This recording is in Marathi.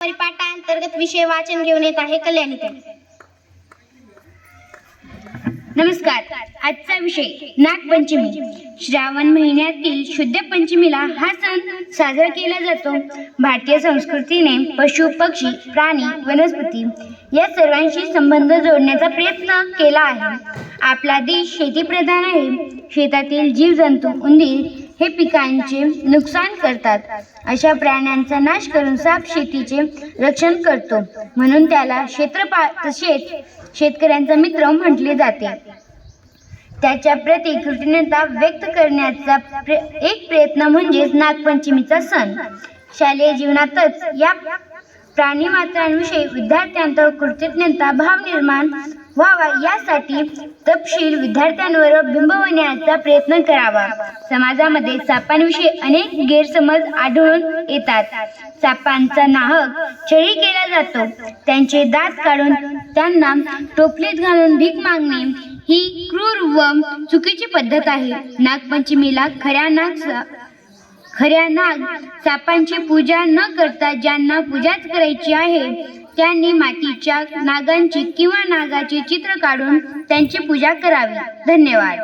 परिपाठांतर्गत विषय वाचन घेऊन येत आहे कल्याणी नमस्कार. आजचा विषय नागपंचमी. श्रावण महिन्यातील शुद्ध पंचमीला हा सण साजरा केला जातो. भारतीय संस्कृतीने पशु पक्षी प्राणी वनस्पती या सर्वांशी संबंध जोडण्याचा प्रयत्न केला आहे. आपला देश शेतीप्रधान आहे. शेतातील जीवजंतू उंदीर हे पिकांचे नुकसान करतात. अशा प्राण्यांचा नाश करून साप शेतीचे रक्षण करतो. म्हणून त्याला क्षेत्रपा तसेच शेतकऱ्यांचा मित्र म्हटले जाते. त्याच्या प्रती कृतज्ञता व्यक्त करण्याचा प्र एक प्रयत्न म्हणजेच नागपंचमीचा सण. शालेय जीवनातच या प्राणीमात्रांविषयी विद्यार्थ्यांत कृतज्ञता भाव निर्माण व्हावा यासाठी तपशील विद्यार्थ्यांवर बिंबवण्याचा प्रयत्न करावा. समाजामध्ये सापांविषयी अनेक गैरसमज आढळून येतात. सापांचा नाहक छळी केला जातो. त्यांचे दात काढून त्यांना टोपलीत घालून भीक मागणे ही क्रूर व चुकीची पद्धत आहे. नागपंचमीला खऱ्या नाग खऱ्या नाग सापांची पूजा न करता ज्यांना पूजाच करायची आहे त्यांनी मातीच्या नागांची किंवा नागाचे चित्र काढून त्यांची पूजा करावी. धन्यवाद.